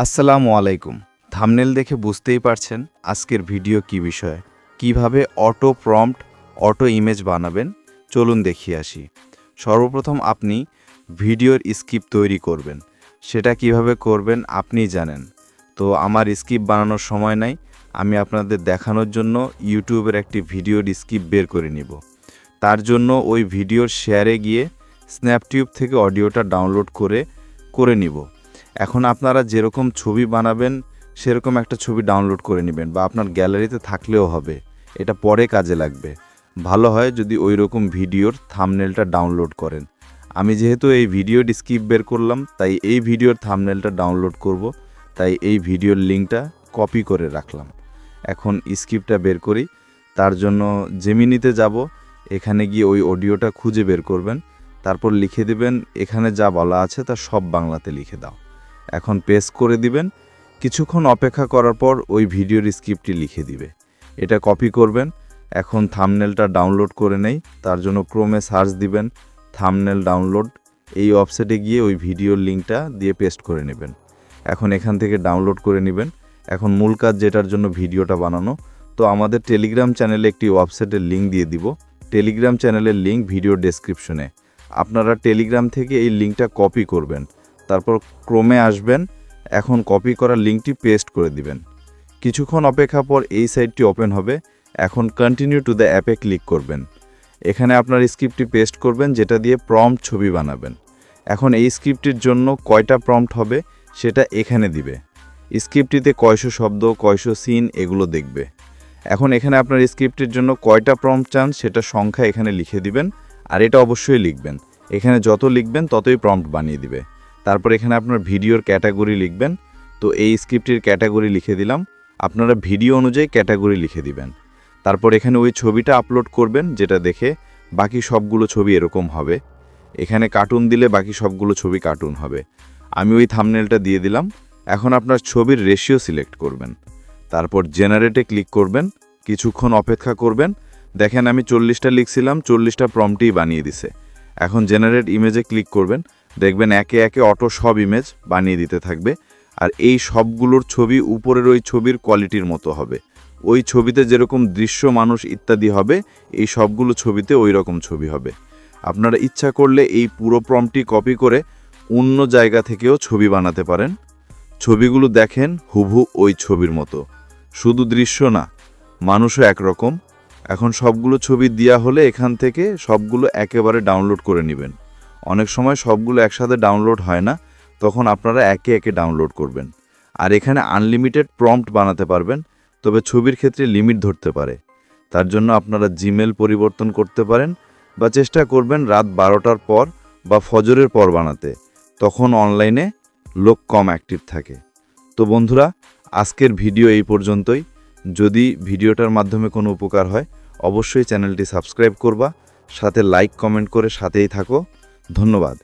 আসসালামু আলাইকুম। থামনেল দেখে বুঝতেই পারছেন আজকের ভিডিও কি বিষয়ে। কীভাবে অটো প্রম্পট, অটো ইমেজ বানাবেন? চলুন দেখিয়ে আসি। সর্বপ্রথম আপনি ভিডিওর স্কিপ তৈরি করবেন। সেটা কীভাবে করবেন আপনিই জানেন। তো আমার স্কিপ বানানোর সময় নাই, আমি আপনাদের দেখানোর জন্য ইউটিউবের একটি ভিডিওর স্কিপ বের করে নিব। তার জন্য ওই ভিডিওর শেয়ারে গিয়ে স্ন্যাপটিউব থেকে অডিওটা ডাউনলোড করে করে নিব। এখন আপনারা যেরকম ছবি বানাবেন, সেরকম একটা ছবি ডাউনলোড করে নেবেন বা আপনার গ্যালারিতে থাকলেও হবে। এটা পরে কাজে লাগবে। ভালো হয় যদি ওই রকম ভিডিওর থামনেলটা ডাউনলোড করেন। আমি যেহেতু এই ভিডিওর স্কিপ বের করলাম, তাই এই ভিডিওর থামনেলটা ডাউনলোড করব, তাই এই ভিডিওর লিঙ্কটা কপি করে রাখলাম। এখন স্কিপটা বের করি, তার জন্য জেমিনিতে যাব, এখানে গিয়ে ওই অডিওটা খুঁজে বের করবেন, তারপর লিখে দেবেন, এখানে যা বলা আছে তা সব বাংলাতে লিখে দাও। এখন পেস্ট করে দিবেন। কিছুক্ষণ অপেক্ষা করার পর ওই ভিডিওর স্ক্রিপ্টটি লিখে দিবে। এটা কপি করবেন। এখন থামনেলটা ডাউনলোড করে নেই। তার জন্য ক্রোমে সার্চ দিবেন থামনেল ডাউনলোড এই ওয়েবসাইটে গিয়ে ওই ভিডিওর লিঙ্কটা দিয়ে পেস্ট করে নেবেন। এখন এখান থেকে ডাউনলোড করে নেবেন। এখন মূল কাজ যেটার জন্য ভিডিওটা বানানো, তো আমাদের টেলিগ্রাম চ্যানেলে একটি ওয়েবসাইটের লিঙ্ক দিয়ে দিব। টেলিগ্রাম চ্যানেলের লিঙ্ক ভিডিও ডেসক্রিপশনে আপনারা টেলিগ্রাম থেকে এই লিঙ্কটা কপি করবেন। তারপর ক্রমে আসবেন, এখন কপি করা লিঙ্কটি পেস্ট করে দিবেন। কিছুক্ষণ অপেক্ষা পর এই সাইটটি ওপেন হবে, এখন কন্টিনিউ টু দ্য অ্যাপে ক্লিক করবেন। এখানে আপনার স্ক্রিপ্টটি পেস্ট করবেন, যেটা দিয়ে প্রম্পট ছবি বানাবেন। এখন এই স্ক্রিপ্টটির জন্য কয়টা প্রম্পট হবে, সেটা এখানে দিবে। স্ক্রিপ্টটিতে কয়শো শব্দ, কয়শো সিন এগুলো দেখবে। এখন এখানে আপনার স্ক্রিপ্টের জন্য কয়টা প্রম্পট চান, সেটা সংখ্যা এখানে লিখে দিবেন, আর এটা অবশ্যই লিখবেন। এখানে যত লিখবেন, ততই প্রম্পট বানিয়ে দিবে। তারপর এখানে আপনার ভিডিওর ক্যাটাগরি লিখবেন। তো এই স্ক্রিপ্টের ক্যাটাগরি লিখে দিলাম। আপনারা ভিডিও অনুযায়ী ক্যাটাগরি লিখে দিবেন। তারপর এখানে ওই ছবিটা আপলোড করবেন, যেটা দেখে বাকি সবগুলো ছবি এরকম হবে। এখানে কার্টুন দিলে বাকি সবগুলো ছবি কার্টুন হবে। আমি ওই থামনেলটা দিয়ে দিলাম। এখন আপনার ছবির রেশিও সিলেক্ট করবেন। তারপর জেনারেটে ক্লিক করবেন। কিছুক্ষণ অপেক্ষা করবেন। দেখেন আমি চল্লিশটা লিখছিলাম, চল্লিশটা প্রম্পটেই বানিয়ে দিছে। এখন জেনারেট ইমেজে ক্লিক করবেন। দেখবেন একে একে অটো সব ইমেজ বানিয়ে দিতে থাকবে। আর এই সবগুলোর ছবি উপরের ওই ছবির কোয়ালিটির মতো হবে। ওই ছবিতে যেরকম দৃশ্য মানুষ ইত্যাদি হবে, এই সবগুলো ছবিতে ওই রকম ছবি হবে। আপনারা ইচ্ছা করলে এই পুরো প্রম্পটি কপি করে অন্য জায়গা থেকেও ছবি বানাতে পারেন। ছবিগুলো দেখেন হুবহু ওই ছবির মতো। শুধু দৃশ্য না, মানুষও একরকম। এখন সবগুলো ছবি দেওয়া হলে এখান থেকে সবগুলো একেবারে ডাউনলোড করে নেবেন। অনেক সময় সবগুলো একসাথে ডাউনলোড হয় না, তখন আপনারা একে একে ডাউনলোড করবেন। আর এখানে আনলিমিটেড প্রম্পট বানাতে পারবেন, তবে ছবির ক্ষেত্রে লিমিট ধরতে পারে। তার জন্য আপনারা জিমেল পরিবর্তন করতে পারেন বা চেষ্টা করবেন রাত বারোটার পর বা ফজরের পর বানাতে, তখন অনলাইনে লোক কম অ্যাক্টিভ থাকে। তো বন্ধুরা, আজকের ভিডিও এই পর্যন্তই। যদি ভিডিওটার মাধ্যমে কোনো উপকার হয়, অবশ্যই চ্যানেলটি সাবস্ক্রাইব করবা, সাথে লাইক কমেন্ট করে সাথেই থাকো। ধন্যবাদ।